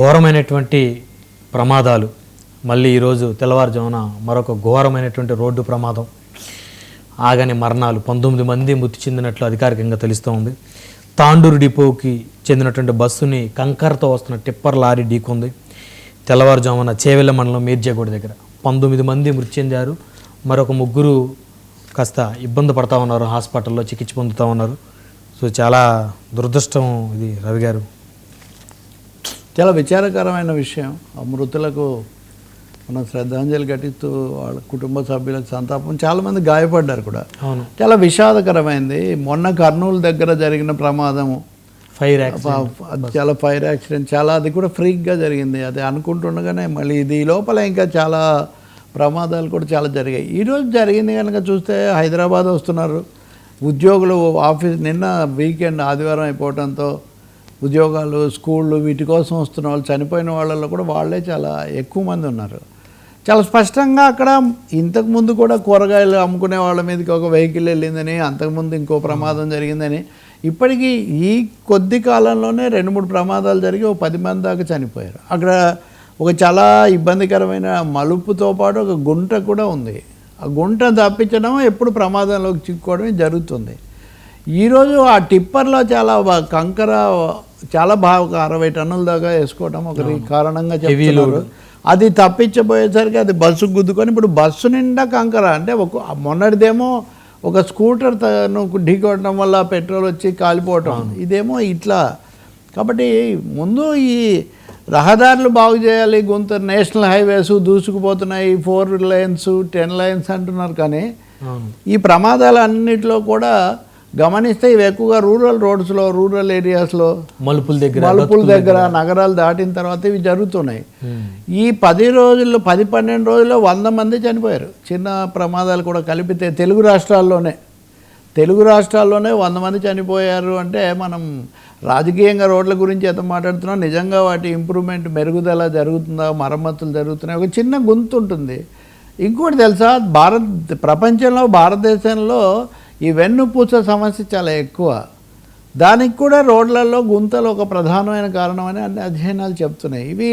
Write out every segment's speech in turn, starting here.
ఘోరమైనటువంటి ప్రమాదాలు మళ్ళీ ఈరోజు తెల్లవారుజామున మరొక ఘోరమైనటువంటి రోడ్డు ప్రమాదం. ఆగని మరణాలు పంతొమ్మిది మంది మృతి చెందినట్లు అధికారికంగా తెలుస్తూ ఉంది. తాండూరు డిపోకి చెందినటువంటి బస్సుని కంకరతో వస్తున్న టిప్పర్ లారీ ఢీకొంది. తెల్లవారుజామున చేవెళ్ళ మండలం మీర్జాగూడ దగ్గర పంతొమ్మిది మంది మృతి చెందారు. మరొక ముగ్గురు కాస్త ఇబ్బంది పడతా ఉన్నారు హాస్పిటల్లో చికిత్స పొందుతూ ఉన్నారు. సో చాలా దురదృష్టం ఇది రవి గారు. చాలా విచారకరమైన విషయం. ఆ మృతులకు మనం శ్రద్ధాంజలి ఘటిస్తూ వాళ్ళ కుటుంబ సభ్యులకు సంతాపం. చాలామంది గాయపడ్డారు కూడా. చాలా విషాదకరమైంది. మొన్న కర్నూలు దగ్గర జరిగిన ప్రమాదము. ఫైర్ చాలా ఫైర్ యాక్సిడెంట్ చాలా అది కూడా ఫ్రీక్గా జరిగింది. అది అనుకుంటుండగానే మళ్ళీ ఇది లోపల ఇంకా చాలా ప్రమాదాలు కూడా చాలా జరిగాయి. ఈరోజు జరిగింది కనుక చూస్తే హైదరాబాద్ వస్తున్నారు. ఉద్యోగులు ఆఫీస్ నిన్న వీకెండ్ ఆదివారం అయిపోవడంతో ఉద్యోగాలు స్కూళ్ళు వీటి కోసం వస్తున్న వాళ్ళు చనిపోయిన వాళ్ళల్లో కూడా వాళ్ళే చాలా ఎక్కువ మంది ఉన్నారు. చాలా స్పష్టంగా అక్కడ ఇంతకు ముందు కూడా కూరగాయలు అమ్ముకునే వాళ్ళ మీదకి ఒక వెహికల్ వెళ్ళిందని అంతకుముందు ఇంకో ప్రమాదం జరిగిందని. ఇప్పటికీ ఈ కొద్ది కాలంలోనే రెండు మూడు ప్రమాదాలు జరిగి ఒక పది మంది దాకా చనిపోయారు. అక్కడ ఒక చాలా ఇబ్బందికరమైన మలుపుతో పాటు ఒక గుంట కూడా ఉంది. ఆ గుంట తప్పించడం ఎప్పుడు ప్రమాదంలోకి చిక్కుకోవడమే జరుగుతుంది. ఈరోజు ఆ టిప్పర్లో చాలా కంకర చాలా బాగా ఒక అరవై టన్నుల దాకా వేసుకోవడం ఒక కారణంగా చెప్తున్నారు. అది తప్పించబోయేసరికి అది బస్సు గుద్దుకొని ఇప్పుడు బస్సు నిండా కంకర. అంటే ఒక మొన్నటిదేమో ఒక స్కూటర్ తను ఢీకొట్టడం వల్ల పెట్రోల్ వచ్చి కాలిపోవటం. ఇదేమో ఇట్లా. కాబట్టి ముందు ఈ రహదారులు బాగు చేయాలి. గుంత నేషనల్ హైవేస్ దూసుకుపోతున్నాయి. ఫోర్ లైన్స్ టెన్ లైన్స్ అంటున్నారు కానీ ఈ ప్రమాదాలన్నిటిలో కూడా గమనిస్తే ఇవి ఎక్కువగా రూరల్ రోడ్స్లో రూరల్ ఏరియాస్లో మలుపుల దగ్గర మలుపుల దగ్గర నగరాలు దాటిన తర్వాత ఇవి జరుగుతున్నాయి. ఈ పది రోజుల్లో పది పన్నెండు రోజుల్లో వంద మంది చనిపోయారు. చిన్న ప్రమాదాలు కూడా కలిపితే తెలుగు రాష్ట్రాల్లోనే. తెలుగు రాష్ట్రాల్లోనే వంద మంది చనిపోయారు అంటే మనం రాజకీయంగా రోడ్ల గురించి ఎంత మాట్లాడుతున్నాం నిజంగా వాటి ఇంప్రూవ్మెంట్ మెరుగుదల జరుగుతుందా మరమ్మతులు జరుగుతున్నాయి? ఒక చిన్న గుంత ఉంటుంది. ఇంకోటి తెలుసా భారత్ ప్రపంచంలో భారతదేశంలో ఈ వెన్నుపూస సమస్య చాలా ఎక్కువ. దానికి కూడా రోడ్లలో గుంతలు ఒక ప్రధానమైన కారణం అని అన్ని అధ్యయనాలు చెప్తున్నాయి. ఇవి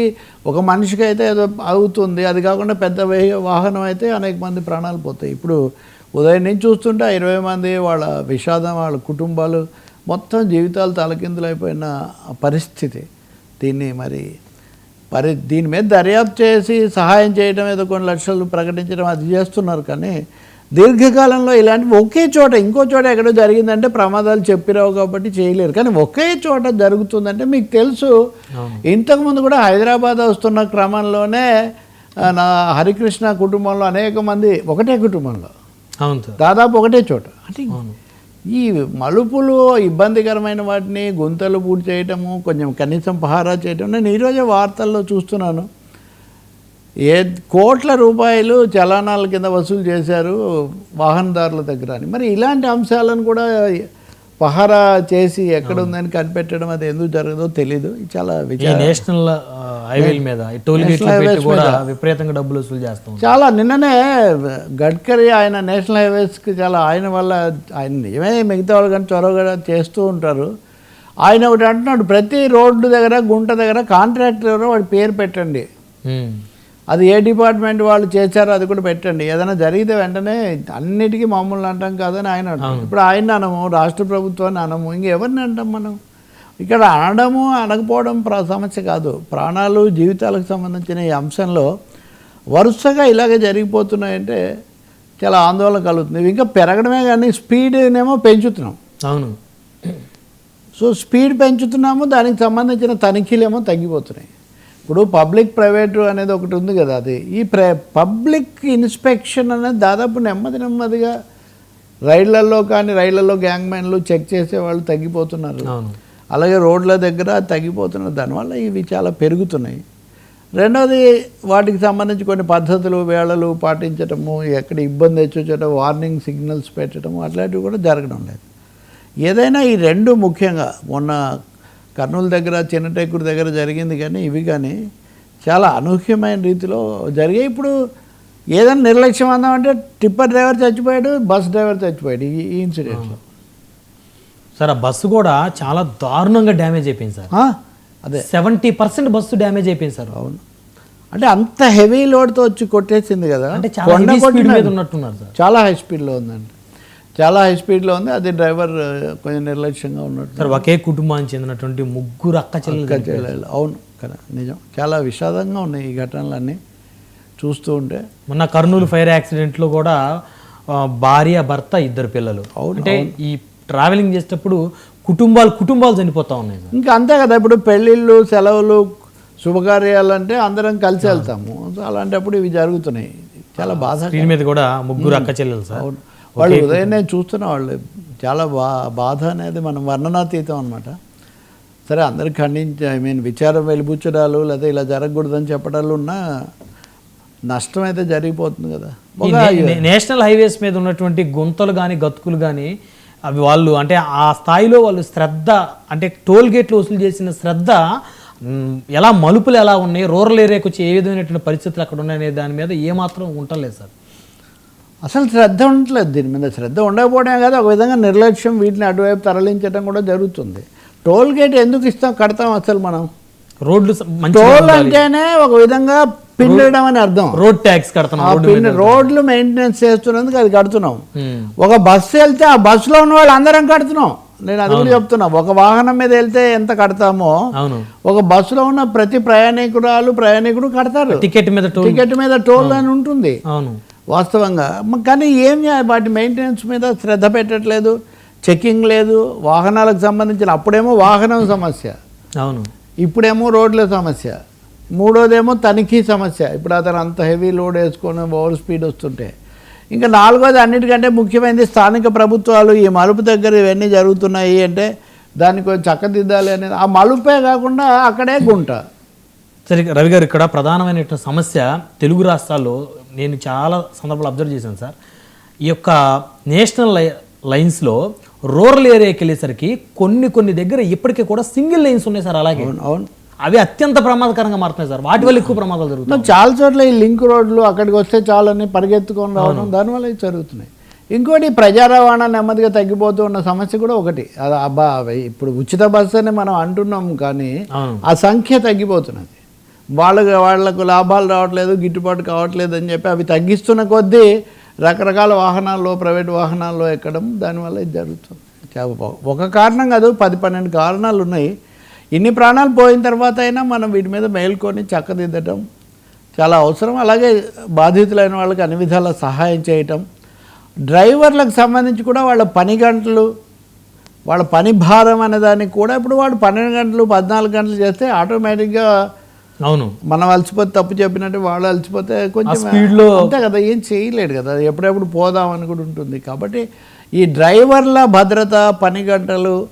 ఒక మనిషికి అయితే ఏదో అవుతుంది. అది కాకుండా పెద్ద వాహనం అయితే అనేక మంది ప్రాణాలు పోతాయి. ఇప్పుడు ఉదయం నుంచి చూస్తుంటే ఇరవై మంది వాళ్ళ విషాదం వాళ్ళ కుటుంబాలు మొత్తం జీవితాలు తలకిందులైపోయిన పరిస్థితి. దీన్ని మరి పరి దీని మీద దర్యాప్తు చేసి సహాయం చేయడం ఏదో కొన్ని లక్షలు ప్రకటించడం అది చేస్తున్నారు కానీ దీర్ఘకాలంలో ఇలాంటివి ఒకే చోట ఇంకో చోట ఎక్కడో జరిగిందంటే ప్రమాదాలు చెప్పిరావు కాబట్టి చేయలేరు. కానీ ఒకే చోట జరుగుతుందంటే మీకు తెలుసు. ఇంతకుముందు కూడా హైదరాబాద్ వస్తున్న క్రమంలోనే నా హరికృష్ణ కుటుంబంలో అనేక మంది ఒకటే కుటుంబంలో. అవును సార్. దాదాపు ఒకటే చోట. అంటే ఈ మలుపులు ఇబ్బందికరమైన వాటిని గుంతలు పూర్తి చేయటము కొంచెం కనీసం పహారా చేయటం నేను ఈరోజే వార్తల్లో చూస్తున్నాను. ఏ కోట్ల రూపాయలు చలానాల కింద వసూలు చేశారు వాహనదారుల దగ్గర అని. మరి ఇలాంటి అంశాలను కూడా పహారా చేసి ఎక్కడ ఉందని కనిపెట్టడం అది ఎందుకు జరగదో తెలీదు. చాలా నేషనల్ హైవేల మీద టోల్ కూడా. విపరీతంగా డబ్బులు వసూలు చేస్తాం చాలా నిన్ననే గడ్కరీ ఆయన నేషనల్ హైవేస్కి చాలా ఆయన వల్ల ఆయన నిజమే మిగతా వాళ్ళు కానీ చొరవగా చేస్తూ ఉంటారు. ఆయన ఒకటి అంటున్నాడు ప్రతి రోడ్డు దగ్గర గుంట దగ్గర కాంట్రాక్టర్ వాడి పేరు పెట్టండి. అది ఏ డిపార్ట్మెంట్ వాళ్ళు చేశారో అది కూడా పెట్టండి. ఏదైనా జరిగితే వెంటనే అన్నిటికీ మామూలు అంటాం కాదని ఆయన ఇప్పుడు ఆయన అనము రాష్ట్ర ప్రభుత్వాన్ని అనము ఇంకెవరిని అంటాం మనం? ఇక్కడ అనడము అనకపోవడం ప్ర- సమస్య కాదు. ప్రాణాలు జీవితాలకు సంబంధించిన ఈ అంశంలో వరుసగా ఇలాగే జరిగిపోతున్నాయంటే చాలా ఆందోళన కలుగుతుంది. ఇంకా పెరగడమే కానీ స్పీడ్నేమో పెంచుతున్నాం. అవును. సో స్పీడ్ పెంచుతున్నాము దానికి సంబంధించిన తనిఖీలేమో తగ్గిపోతున్నాయి. ఇప్పుడు పబ్లిక్ ప్రైవేటు అనేది ఒకటి ఉంది కదా అది. ఈ ప్ర పబ్లిక్ ఇన్స్పెక్షన్ అనేది దాదాపు నెమ్మది నెమ్మదిగా రైళ్ళలో కానీ రైళ్ళలో గ్యాంగ్ మ్యాన్లు చెక్ చేసే వాళ్ళు తగ్గిపోతున్నారు అలాగే రోడ్ల దగ్గర తగ్గిపోతున్నారు. దానివల్ల ఇవి చాలా పెరుగుతున్నాయి. రెండవది వాటికి సంబంధించి కొన్ని పద్ధతులు వేళలు పాటించటము ఎక్కడ ఇబ్బంది వచ్చేటో వార్నింగ్ సిగ్నల్స్ పెట్టడము అట్లాంటివి కూడా జరగడం లేదు. ఏదైనా ఈ రెండు ముఖ్యంగా మొన్న కర్నూలు దగ్గర చిన్నటెక్కూరు దగ్గర జరిగింది కానీ ఇవి కానీ చాలా అనూహ్యమైన రీతిలో జరిగాయి. ఇప్పుడు ఏదైనా నిర్లక్ష్యం అందామంటే టిప్పర్ డ్రైవర్ చచ్చిపోయాడు బస్ డ్రైవర్ చచ్చిపోయాడు ఈ ఇన్సిడెంట్లో సార్ ఆ బస్సు కూడా చాలా దారుణంగా డ్యామేజ్ అయిపోయింది సార్? అదే. సెవెంటీ పర్సెంట్ బస్సు డ్యామేజ్ అయిపోయింది సార్. అవును. అంటే అంత హెవీ లోడ్తో వచ్చి కొట్టేసింది కదా. అంటే చాలా కొట్టిన- మీద ఉన్నట్టున్నారు సార్. చాలా హై స్పీడ్లో ఉందండి. చాలా హై స్పీడ్లో ఉంది. అది డ్రైవర్ ఆ, కొంచెం నిర్లక్ష్యంగా ఉన్నట్టు సార్ ఒకే కుటుంబానికి చెందినటువంటి ముగ్గురు అక్క చెల్లెలు. అవును కదా నిజం. చాలా విషాదంగా ఉన్నాయి ఈ ఘటనలన్నీ చూస్తూ ఉంటే. మొన్న కర్నూలు ఫైర్ యాక్సిడెంట్లో కూడా భార్య భర్త ఇద్దరు పిల్లలు. అవును, అంటే ఈ ట్రావెలింగ్ చేసేటప్పుడు కుటుంబాలు కుటుంబాలు చనిపోతా ఉన్నాయి ఇంకా అంతే కదా ఇప్పుడు పెళ్ళిళ్ళు సెలవులు శుభకార్యాలు అంటే అందరం కలిసి వెళ్తాము. అలాంటప్పుడు ఇవి జరుగుతున్నాయి. చాలా బాధ స్క్రీన్ మీద కూడా ముగ్గురు అక్క చెల్లెలు సార్. అవును. వాళ్ళు ఉదయం నేను చూస్తున్న వాళ్ళు చాలా బా బాధ అనేది మనం వర్ణనాతీతం అనమాట సరే అందరికి ఖండించి ఐ మీన్ విచారం వెలిబుచ్చడాలు లేదా ఇలా జరగకూడదని చెప్పడాలు ఉన్నా నష్టం అయితే జరిగిపోతుంది కదా. నేషనల్ హైవేస్ మీద ఉన్నటువంటి గుంతలు కానీ గతుకులు కానీ అవి వాళ్ళు అంటే ఆ స్థాయిలో వాళ్ళు శ్రద్ధ అంటే టోల్ గేట్లు వసూలు చేసిన శ్రద్ధ ఎలా మలుపులు ఎలా ఉన్నాయి రూరల్ ఏరియాకి వచ్చి ఏ విధమైనటువంటి పరిస్థితులు అక్కడ ఉన్నాయనే దాని మీద ఏమాత్రం ఉండలేదు సార్. అసలు శ్రద్ధ ఉండట్లేదు దీని మీద. శ్రద్ధ ఉండకపోవడమే కాదు ఒక విధంగా నిర్లక్ష్యం వీటిని అటువైపు తరలించడం కూడా జరుగుతుంది. టోల్ గేట్ ఎందుకు ఇస్తాం కడతాం అసలు మనం? రోడ్లు టోల్ అంటేనే ఒక విధంగా పిండడం అని అర్థం. రోడ్ ట్యాక్స్ కడుతున్నాం రోడ్లు మెయింటెనెన్స్ చేస్తున్నందుకు అది కడుతున్నాం. ఒక బస్సు వెళ్తే ఆ బస్సులో ఉన్న వాళ్ళు అందరం కడుతున్నాం. నేను అది కూడా చెప్తున్నా. ఒక వాహనం మీద వెళ్తే ఎంత కడతామో ఒక బస్సులో ఉన్న ప్రతి ప్రయాణికురాలు ప్రయాణికుడు కడతారు. టికెట్ మీద టోల్. టికెట్ మీద టోల్ అని ఉంటుంది. అవును. వాస్తవంగా. కానీ ఏం వాటి మెయింటెనెన్స్ మీద శ్రద్ధ పెట్టట్లేదు చెకింగ్ లేదు వాహనాలకు సంబంధించిన అప్పుడేమో వాహనం సమస్య. అవును. ఇప్పుడేమో రోడ్ల సమస్య. మూడోదేమో తనిఖీ సమస్య. ఇప్పుడు అతను అంత హెవీ లోడ్ వేసుకొని ఓవర్ స్పీడ్ వస్తుంటే. ఇంకా నాలుగోది అన్నిటికంటే ముఖ్యమైనది స్థానిక ప్రభుత్వాలు ఈ మలుపు దగ్గర ఇవన్నీ జరుగుతున్నాయి అంటే దాన్ని కొంచెం చక్కదిద్దాలి అనేది. ఆ మలుపే కాకుండా అక్కడే గుంట. సరే రవి గారు ఇక్కడ ప్రధానమైనటువంటి సమస్య తెలుగు రాష్ట్రాల్లో నేను చాలా సందర్భాలు అబ్జర్వ్ చేశాను సార్. ఈ యొక్క నేషనల్ లై లైన్స్లో రూరల్ ఏరియాకి వెళ్ళేసరికి కొన్ని కొన్ని దగ్గర ఇప్పటికీ కూడా సింగిల్ లైన్స్ ఉన్నాయి సార్ అలాగే. అవును అవి అత్యంత ప్రమాదకరంగా మారుతున్నాయి సార్. వాటి వల్ల ఎక్కువ ప్రమాదాలు జరుగుతాయి. మరి చాలా చోట్ల ఈ లింక్ రోడ్లు అక్కడికి వస్తే చాలని పరిగెత్తుకొని రావడం దానివల్ల ఇవి జరుగుతున్నాయి. ఇంకోటి ప్రజా రవాణా నెమ్మదిగా తగ్గిపోతూ ఉన్న సమస్య కూడా ఒకటి. అబ్బా ఇప్పుడు ఉచిత బస్సు అని మనం అంటున్నాం కానీ ఆ సంఖ్య తగ్గిపోతున్నది. వాళ్ళకి వాళ్ళకు లాభాలు రావట్లేదు గిట్టుబాటు కావట్లేదు అని చెప్పి అవి తగ్గిస్తున్న కొద్దీ రకరకాల వాహనాల్లో ప్రైవేట్ వాహనాల్లో ఎక్కడం దానివల్ల ఇది జరుగుతుంది. ఒక కారణం కాదు పది పన్నెండు కారణాలు ఉన్నాయి. ఇన్ని ప్రాణాలు పోయిన తర్వాత అయినా మనం వీటి మీద మేల్కొని చక్కదిద్దటం చాలా అవసరం. అలాగే బాధితులైన వాళ్ళకి అన్ని విధాల సహాయం చేయటం. డ్రైవర్లకు సంబంధించి కూడా వాళ్ళ పని గంటలు వాళ్ళ పని భారం అనే దానికి కూడా ఇప్పుడు వాడు పన్నెండు గంటలు పద్నాలుగు గంటలు చేస్తే ఆటోమేటిక్గా అవును. మనం అలసిపోతే తప్పు చెప్పినట్టు వాళ్ళు అలసిపోతే కొంచెం speed లో- అంతే కదా ఏం చేయలేడు కదా ఎప్పుడెప్పుడు పోదామని కూడా ఉంటుంది. కాబట్టి ఈ డ్రైవర్ల భద్రత పని గంటలు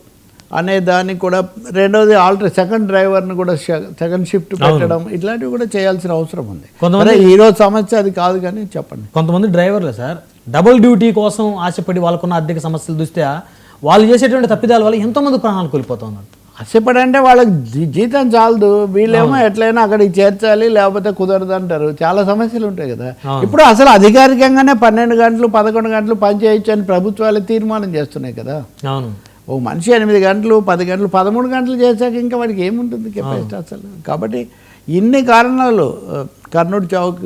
అనే దానికి కూడా రెండోది ఆల్టర్ సెకండ్ డ్రైవర్ని కూడా సెకండ్ షిఫ్ట్ పెట్టడం ఇట్లాంటివి కూడా చేయాల్సిన అవసరం ఉంది. కొంతమంది- అదే ఈ రోజు సమస్య అది కాదు కానీ చెప్పండి. కొంతమంది డ్రైవర్లు సార్ డబుల్ డ్యూటీ కోసం ఆశపడి వాళ్ళకున్న ఆర్థిక సమస్యలు దృష్ట్యా వాళ్ళు చేసేటువంటి తప్పిదాల వల్ల ఎంతోమంది ప్రాణాలు కోల్పోతా ఉన్నారు. ఆశపడంటే వాళ్ళకి జీ- జీతం చాలదు. వీళ్ళేమో ఎట్లయినా అక్కడికి చేర్చాలి లేకపోతే కుదరదు అంటారు చాలా సమస్యలు ఉంటాయి కదా. ఇప్పుడు అసలు అధికారికంగానే పన్నెండు గంటలు పదకొండు గంటలు పని చేయొచ్చు అని ప్రభుత్వాలు తీర్మానం చేస్తున్నాయి కదా. అవును. ఓ మనిషి ఎనిమిది గంటలు పది గంటలు పదమూడు గంటలు చేశాక ఇంకా వాడికి ఏముంటుంది కెపాసిటీ అసలు? కాబట్టి ఇన్ని కారణాలు ఆ, కర్నూలు చౌక్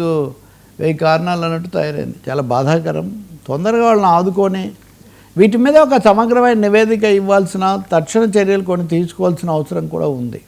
వెయ్యి కారణాలు అన్నట్టు తయారైంది. చాలా బాధాకరం. తొందరగా వాళ్ళని ఆదుకొని వీటి మీద ఒక సమగ్రమైన నివేదిక ఇవ్వాల్సిన తక్షణ చర్యలు కొన్ని తీసుకోవాల్సిన అవసరం కూడా ఉంది.